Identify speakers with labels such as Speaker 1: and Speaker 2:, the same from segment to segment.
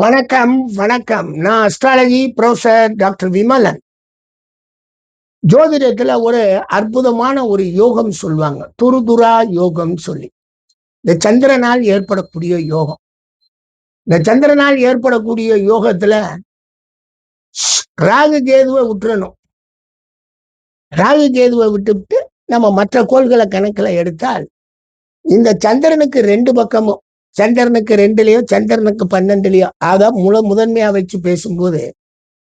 Speaker 1: வணக்கம் வணக்கம். நான் அஸ்ட்ராலஜி ப்ரொஃபசர் டாக்டர் விமலன். ஜோதிடத்துல ஒரு அற்புதமான ஒரு யோகம் சொல்லுவாங்க. துருதுரா யோகம் சொல்லி. இந்த சந்திரனால் ஏற்படக்கூடிய யோகம். இந்த சந்திரனால் ஏற்படக்கூடிய யோகத்துல ராகு கேதுவை விட்டுறணும். ராகு கேதுவை விட்டுவிட்டு நம்ம மற்ற கோள்களை கணக்கில் எடுத்தால் இந்த சந்திரனுக்கு ரெண்டு பக்கமும். சந்திரனுக்கு ரெண்டுலயோ சந்திரனுக்கு பன்னெண்டுலயோ ஆக முழு முதன்மையா வச்சு பேசும்போது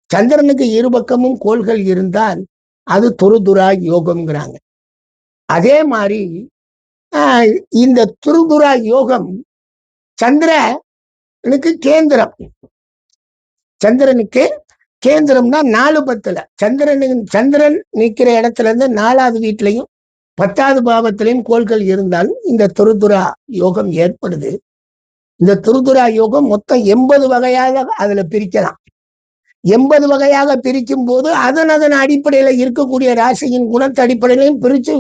Speaker 1: சந்திரனுக்கு இரு பக்கமும் கோள்கள் இருந்தால் அது துருதுரா யோகம்ங்கிறாங்க. அதே மாதிரி ஆஹ், இந்த துருதுரா யோகம் சந்திரனுக்கு கேந்திரம். சந்திரனுக்கு கேந்திரம்னா நாலு பத்துல சந்திரன் சந்திரன் நிக்கிற இடத்துல இருந்து நாலாவது வீட்லையும் பத்தாவது பாவத்திலையும் கோள்கள் இருந்தாலும் இந்த துருதுரா யோகம் ஏற்படுது. இந்த துருதுரா யோகம் மொத்தம் எண்பது வகையாக அதுல பிரிக்கலாம். எண்பது வகையாக பிரிக்கும் போது அதன் அதன் அடிப்படையில இருக்கக்கூடிய ராசியின் குணத்து அடிப்படையிலையும் பிரிச்சு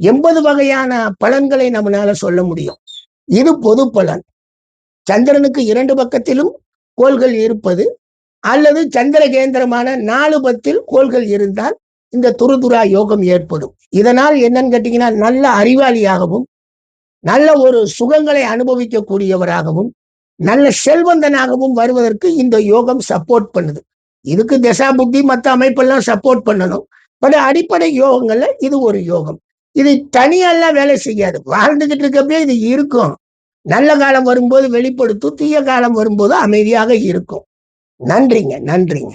Speaker 1: எண்பது வகையான பலன்களை நம்மளால சொல்ல முடியும். இது பொது பலன். சந்திரனுக்கு இரண்டு பக்கத்திலும் கோள்கள் இருப்பது அல்லது சந்திர கேந்திரமான நாலு பத்தில் கோள்கள் இருந்தால் இந்த துருதுரா யோகம் ஏற்படும். இதனால் என்னன்னு கேட்டீங்கன்னா நல்ல அறிவாளியாகவும் நல்ல ஒரு சுகங்களை அனுபவிக்கக்கூடியவராகவும் நல்ல செல்வந்தனாகவும் வருவதற்கு இந்த யோகம் சப்போர்ட் பண்ணுது. இதுக்கு தசா புத்தி மற்ற அமைப்பெல்லாம் சப்போர்ட் பண்ணணும். பட் அடிப்படை யோகங்கள்ல இது ஒரு யோகம். இது தனியெல்லாம் வேலை செய்யாது. வாழ்ந்துகிட்டு இருக்கப்பே இது இருக்கும். நல்ல காலம் வரும்போது வெளிப்படுத்தும் தீய காலம் வரும்போது அமைதியாக இருக்கும். நன்றிங்க நன்றிங்க.